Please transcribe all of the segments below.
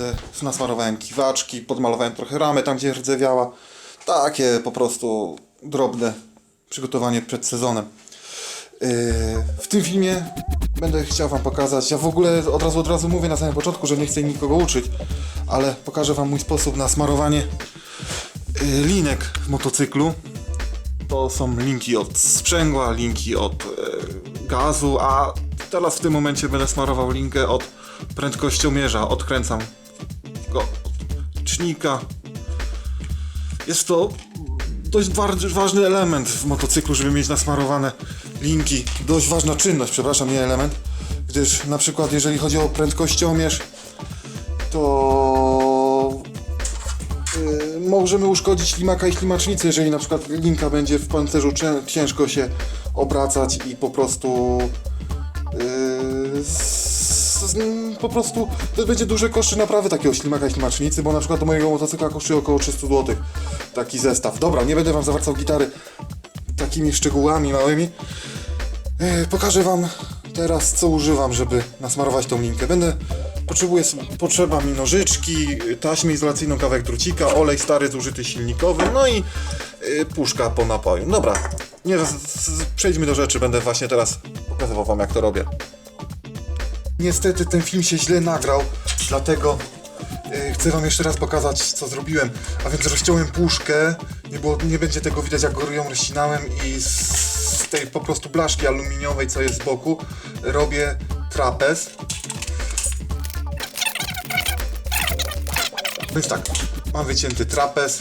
Będę nasmarowałem kiwaczki, podmalowałem trochę ramy tam, gdzie rdzewiała. Takie po prostu drobne przygotowanie przed sezonem. Yy, w tym filmie będę chciał Wam pokazać, ja w ogóle od razu, od razu mówię na samym początku, że nie chcę nikogo uczyć, ale pokażę Wam mój sposób na smarowanie yy, linek w motocyklu. To są linki od sprzęgła, linki od e, gazu, a teraz w tym momencie będę smarował linkę od prędkościomierza. Odkręcam go od cznika. Jest to dość wa- ważny element w motocyklu, żeby mieć nasmarowane linki. Dość ważna czynność, przepraszam, nie element. Gdyż na przykład jeżeli chodzi o prędkościomierz, to yy, możemy uszkodzić ślimaka i ślimacznicę, jeżeli na przykład linka będzie w pancerzu cię- ciężko się obracać i po prostu yy, po prostu to będzie duże koszty naprawy takiego ślimaka i ślimacznicy, bo na przykład do mojego motocykla kosztuje około 300 zł taki zestaw. Dobra, nie będę wam zawracał gitary takimi szczegółami małymi. Yy, pokażę wam teraz co używam, żeby nasmarować tą linkę. Będę potrzebuję potrzeba mi nożyczki, taśmę izolacyjną, kawałek drucika, olej stary zużyty silnikowy, no i yy, puszka po napoju. Dobra, nie, z, z, przejdźmy do rzeczy, będę właśnie teraz pokazywał wam jak to robię. Niestety ten film się źle nagrał, dlatego yy, chcę wam jeszcze raz pokazać co zrobiłem. A więc rozciąłem puszkę, nie, było, nie będzie tego widać jak ją rozcinałem i z tej po prostu blaszki aluminiowej co jest z boku robię trapez. Więc tak, mam wycięty trapez,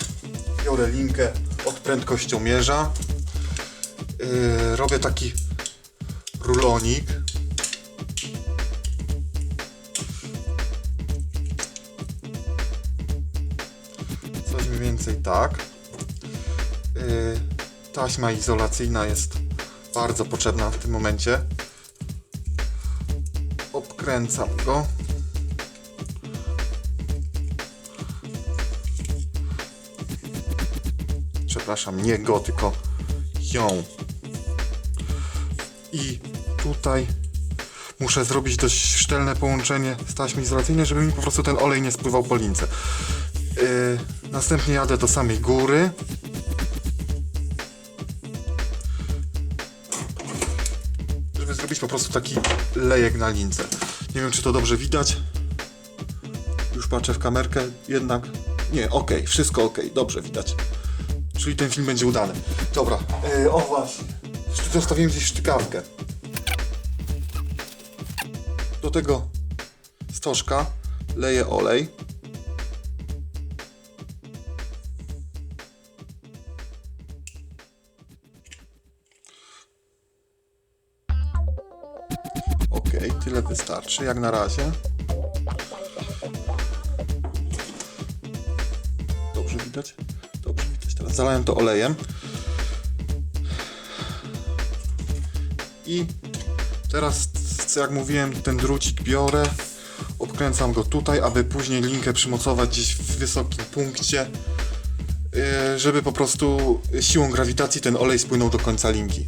biorę linkę od prędkościomierza, yy, robię taki rulonik. Więcej tak. Yy, taśma izolacyjna jest bardzo potrzebna w tym momencie. Obkręcam go. Przepraszam, nie go, tylko ją. I tutaj muszę zrobić dość szczelne połączenie z taśmy izolacyjnej, żeby mi po prostu ten olej nie spływał po lince. Yy, następnie jadę do samej góry. Żeby zrobić po prostu taki lejek na lince. Nie wiem, czy to dobrze widać. Już patrzę w kamerkę, jednak nie, ok, wszystko ok, dobrze widać. Czyli ten film będzie udany. Dobra, yy, o właśnie. Zostawiłem gdzieś sztykawkę. Do tego stożka leję olej. Ok, tyle wystarczy jak na razie. Dobrze widać? Dobrze widać. Teraz zalałem to olejem. I teraz, jak mówiłem, ten drucik biorę, obkręcam go tutaj, aby później linkę przymocować gdzieś w wysokim punkcie, yy, żeby po prostu siłą grawitacji ten olej spłynął do końca linki.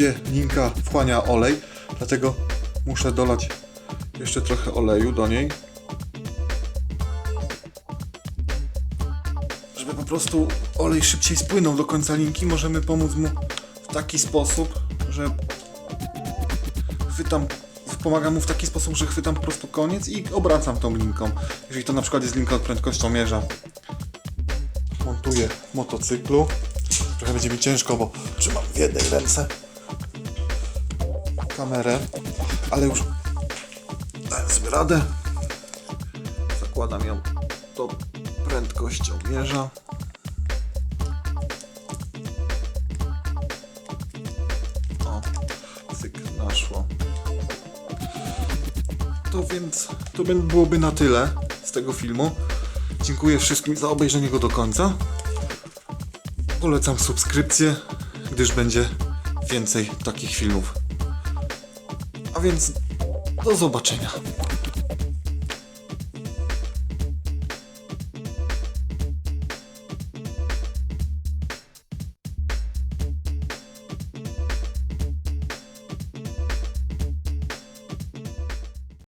Widzicie, linka wchłania olej, dlatego muszę dolać jeszcze trochę oleju do niej. Żeby po prostu olej szybciej spłynął do końca linki, możemy pomóc mu w taki sposób, że chwytam, pomagam mu w taki sposób, że chwytam po prostu koniec i obracam tą linką. Jeżeli to na przykład jest linka od prędkościomierza, montuję w motocyklu. Trochę będzie mi ciężko, bo trzymam w jednej ręce kamerę, ale już dałem sobie radę. Zakładam ją do prędkościomierza. O, cyk, naszło. To więc to byłoby na tyle z tego filmu. Dziękuję wszystkim za obejrzenie go do końca. Polecam subskrypcję, gdyż będzie więcej takich filmów. A więc do zobaczenia.